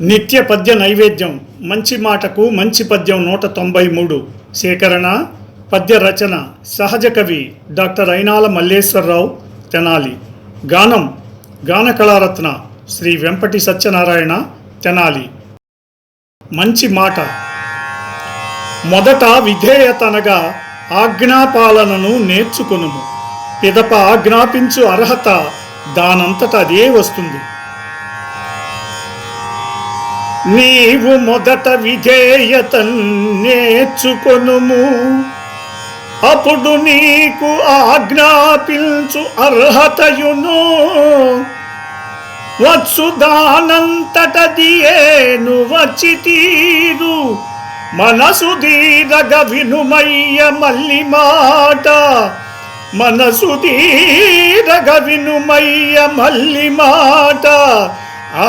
నిత్య పద్య నైవేద్యం. మంచి మాటకు మంచి పద్యం నూట తొంభై మూడు. సేకరణ పద్య రచన సహజ కవి డాక్టర్ అయినాల మల్లేశ్వరరావు తెనాలి. గానం గాన కళారత్న శ్రీ వెంపటి సత్యనారాయణ తెనాలి. మంచి మాట. మొదట విధేయతనగా ఆజ్ఞాపాలనను నేర్చుకొనుము. పిదప ఆజ్ఞాపించు అర్హత దానంతట అదే వస్తుంది. నీవు మొదట విధేయత నేర్చుకొనుము. అప్పుడు నీకు ఆజ్ఞాపించు అర్హతయును. వచ్చు దానంతటదియేను వచ్చి తీరు. మనసు దీరగ వినుమయ్య మల్లి మాట. మనసు దీరగ వినుమయ్య మల్లి మాట. ఆ